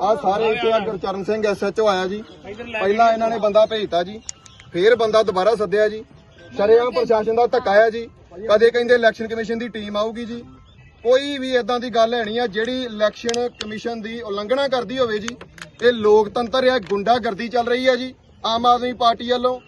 ਆ ਸਾਰੇ ਇੱਥੇ ਆ ਗੁਰਚਰਨ ਸਿੰਘ ਐਸਐਚਓ ਆਇਆ ਜੀ। ਪਹਿਲਾਂ ਇਹਨਾਂ ਨੇ ਬੰਦਾ ਭੇਜਤਾ ਜੀ। ਫੇਰ ਬੰਦਾ ਦੁਬਾਰਾ ਸੱਦਿਆ ਜੀ। ਸ਼ਰੇਆਮ ਪ੍ਰਸ਼ਾਸਨ ਦਾ ਧੱਕਾ ਆ ਜੀ। ਕਦੇ ਕਹਿੰਦੇ ਇਲੈਕਸ਼ਨ ਕਮਿਸ਼ਨ ਦੀ ਟੀਮ ਆਊਗੀ ਜੀ। ਕੋਈ ਵੀ ਇਦਾਂ ਦੀ ਗੱਲ ਹੈਣੀ ਆ ਜਿਹੜੀ ਇਲੈਕਸ਼ਨ ਕਮਿਸ਼ਨ ਦੀ ਉਲੰਘਣਾ ਕਰਦੀ ਹੋਵੇ ਜੀ ਇਹ ਲੋਕਤੰਤਰ ਆ ਗੁੰਡਾਗਰਦੀ ਚੱਲ ਰਹੀ ਹੈ ਜੀ ਆਮ ਆਦਮੀ ਪਾਰਟੀ ਵੱਲੋਂ।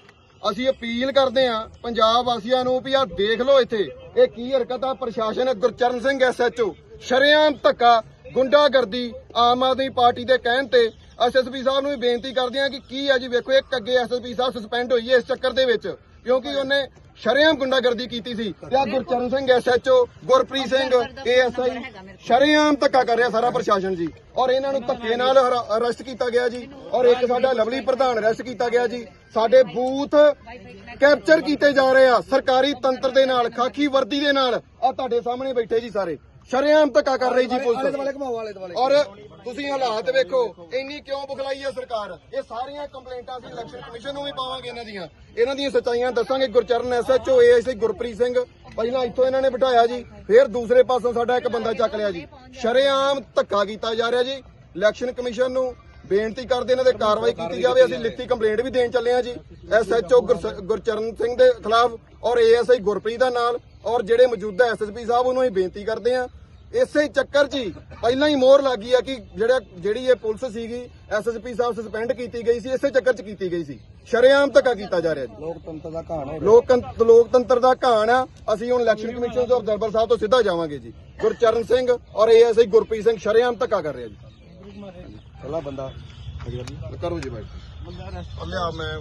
ਅਸੀਂ ਅਪੀਲ ਕਰਦੇ ਆ ਪੰਜਾਬ ਵਾਸੀਆਂ ਨੂੰ ਵੀ ਆ ਦੇਖ ਲਓ ਇੱਥੇ। ਇਹ ਕੀ ਹਰਕਤ ਆ? ਪ੍ਰਸ਼ਾਸਨ ਗੁਰਚਰਨ ਸਿੰਘ ਐਸਐਚਓ ਸ਼ਰੇਆਮ ਧੱਕਾ ਗੁੰਡਾਗਰਦੀ ਆਮ ਆਦਮੀ ਪਾਰਟੀ ਦੇ ਕਹਿਣ ਤੇ ਐਸਐਸਪੀ ਸਾਹਿਬ ਨੂੰ ਵੀ ਬੇਨਤੀ ਕਰਦੇ ਆ ਕਿ ਕੀ ਆ ਜੀ ਵੇਖੋ ਇੱਕ ਅੱਗੇ ਐਸਐਸਪੀ ਸਾਹਿਬ ਸਸਪੈਂਡ ਹੋਈ ਹੈ ਇਸ ਚੱਕਰ ਦੇ ਵਿੱਚ ਕਿਉਂਕਿ ਉਹਨੇ ਸ਼ਰੇਆਮ ਗੁੰਡਾਗਰਦੀ ਕੀਤੀ ਸੀ। ਤੇ ਆ ਗੁਰਚਰਨ ਸਿੰਘ ਐਸਐਚਓ ਗੁਰਪ੍ਰੀਤ ਸਿੰਘ ਏਐਸਆਈ ਸ਼ਰੇਆਮ ਧੱਕਾ ਕਰ ਰਿਹਾ ਸਾਰਾ ਪ੍ਰਸ਼ਾਸਨ ਜੀ। ਔਰ ਇਹਨਾਂ ਨੂੰ ਧੱਕੇ ਨਾਲ ਅਰੈਸਟ ਕੀਤਾ ਗਿਆ ਜੀ। ਔਰ ਇੱਕ ਸਾਡਾ ਲਵਲੀ ਪ੍ਰਧਾਨ ਅਰੈਸਟ ਕੀਤਾ ਗਿਆ ਜੀ। ਸਾਡੇ ਬੂਥ ਕੈਪਚਰ ਕੀਤੇ ਜਾ ਰਹੇ ਆ। ਸਰਕਾਰੀ ਤੰਤਰ ਦੇ ਨਾਲ ਖਾਕੀ ਵਰਦੀ ਦੇ ਨਾਲ। ਆ ਤੁਹਾਡੇ ਸਾਹਮਣੇ ਬੈਠੇ ਜੀ ਸਾਰੇ। ਸ਼ਰੇਆਮ ਧੱਕਾ ਕਰ ਰਹੀ ਜੀ ਪੁਲਿਸ। ਔਰ ਤੁਸੀਂ ਹਾਲਾਤ ਵੇਖੋ ਇੰਨੀ ਕਿਉਂ ਬੁਖਲਾਈ ਹੈ ਸਰਕਾਰ? ਇਹ ਸਾਰੀਆਂ ਕੰਪਲੇਂਟਾਂ ਅਸੀਂ ਇਲੈਕਸ਼ਨ ਕਮਿਸ਼ਨ ਨੂੰ ਵੀ ਪਾਵਾਂਗੇ ਇਹਨਾਂ ਦੀਆਂ। ਇਹਨਾਂ ਦੀਆਂ ਸੱਚਾਈਆਂ ਦੱਸਾਂਗੇ। Gurcharan SHO ASI Gurpreet Singh. ਪਹਿਲਾਂ ਇੱਥੋਂ ਇਹਨਾਂ ਨੇ ਬਿਠਾਇਆ ਜੀ, ਫਿਰ ਦੂਸਰੇ ਪਾਸੋਂ ਸਾਡਾ ਇੱਕ ਬੰਦਾ ਚੱਕ ਲਿਆ ਜੀ। ਸ਼ਰੇਆਮ ਧੱਕਾ ਕੀਤਾ ਜਾ ਰਿਹਾ ਜੀ, ਇਲੈਕਸ਼ਨ ਕਮਿਸ਼ਨ ਨੂੰ ਬੇਨਤੀ ਕਰਦੇ ਇਹਨਾਂ ਤੇ ਕਾਰਵਾਈ ਕੀਤੀ ਜਾਵੇ, ਅਸੀਂ ਲਿਖਤੀ ਕੰਪਲੇਂਟ ਵੀ ਦੇਣ ਚੱਲੇ ਆ ਜੀ। ਐਸਐਚਓ ਗੁਰਚਰਨ ਸਿੰਘ ਦੇ ਖਿਲਾਫ ਔਰ ਏਐਸਆਈ ਗੁਰਪ੍ਰੀਤ ਦਾ ਨਾਲ ਔਰ ਜਿਹੜੇ ਮੌਜੂਦਾ ਐਸਐਸਪੀ ਸਾਹਿਬ, ਉਹਨੂੰ ਅਸੀਂ ਬੇਨਤੀ ਕਰਦੇ ਆ ਇਸੇ ਚੱਕਰ 'ਚ ਹੀ ਪਹਿਲਾਂ ਹੀ ਮੋਹਰ ਲੱਗੀ ਆ ਕਿ ਜਿਹੜਾ ਜਿਹੜੀ ਇਹ ਪੁਲਿਸ ਸੀਗੀ ਐਸਐਸਪੀ ਸਾਹਿਬ ਸਸਪੈਂਡ ਕੀਤੀ ਗਈ ਸੀ ਇਸੇ ਚੱਕਰ 'ਚ ਕੀਤੀ ਗਈ ਸੀ। ਸ਼ਰੇਆਮ ਧੱਕਾ ਕੀਤਾ ਜਾ ਰਿਹਾ ਜੀ। ਲੋਕਤੰਤਰ ਦਾ ਕਹਾਣ ਹੈ ਲੋਕਤੰਤਰ ਲੋਕਤੰਤਰ ਦਾ ਕਹਾਣ ਆ ਅਸੀਂ ਹੁਣ ਇਲੈਕਸ਼ਨ ਕਮਿਸ਼ਨ ਤੋਂ ਦਰਬਾਰ ਸਾਹਿਬ ਤੋਂ ਸਿੱਧਾ ਜਾਵਾਂਗੇ ਜੀ। ਗੁਰਚਰਨ ਸਿੰਘ ਔਰ ਏਐਸਆਈ ਗੁਰਪ੍ਰੀਤ ਸਿੰਘ ਸ਼ਰੇਆਮ ਧੱਕਾ ਕਰ ਰਿਹਾ ਜੀ। ਪਹਿਲਾ ਬੰਦਾ। ਕਰੋ ਜੀ ਬਾਈ। ਲਿਆ ਮੈਂ